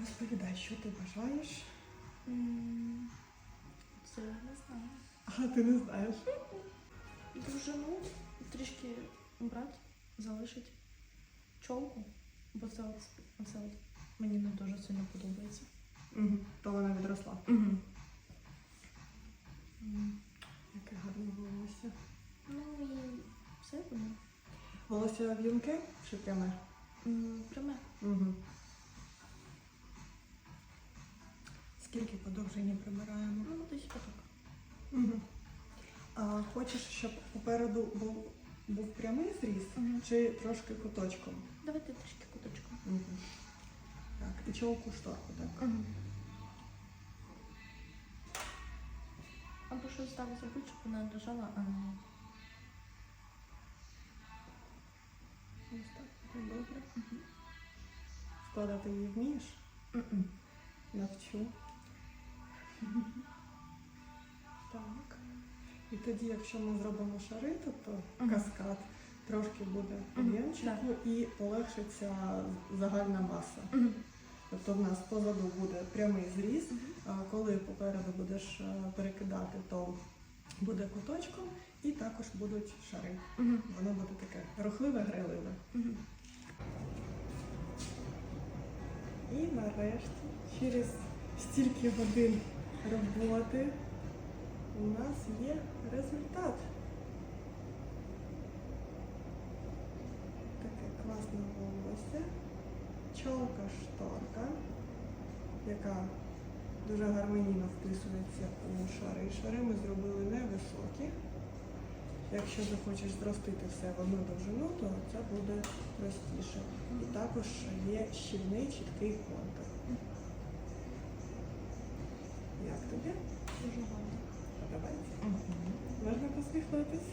розповідай, що ти бажаєш, Це я не знаю. а ти не знаєш. Дружину трішки брати, залишить чолку, бо це от, оце от мені не дуже сильно подобається. Угу. То вона відросла. Угу. Яке гарне волосся. Ну і все воно. Волосся в'юнке чи пряме? Пряме. Угу. Скільки подовження прибираємо? Ну, десь отак. Угу. А хочеш, щоб попереду був, був прямий зріз Мгм. чи трошки куточком? Давайте трішки куточком. Угу. Так, і чолку шторку, так? Угу. Або щось так зробити, щоб вона лежала, а не. Ось так, добре. Складати її вмієш? Мгм. Навчу. І тоді, якщо ми зробимо шари, тобто каскад, трошки буде об'ємчику і полегшиться загальна маса. Тобто в нас позаду буде прямий зріз, а коли попереду будеш е, перекидати, то буде куточком і також будуть шари. Воно буде таке рухливе, грайливе. Мгм. І нарешті, через стільки годин роботи, у нас є результат. Таке класне волосся, чолка шторка, яка дуже гармонійно вписується у шари. Шари ми зробили невисокі. Якщо захочеш зростити все в одну довжину, то це буде простіше. І також є щільний чіткий контур. Як тобі? Дуже гарно. Можна посміхнутись?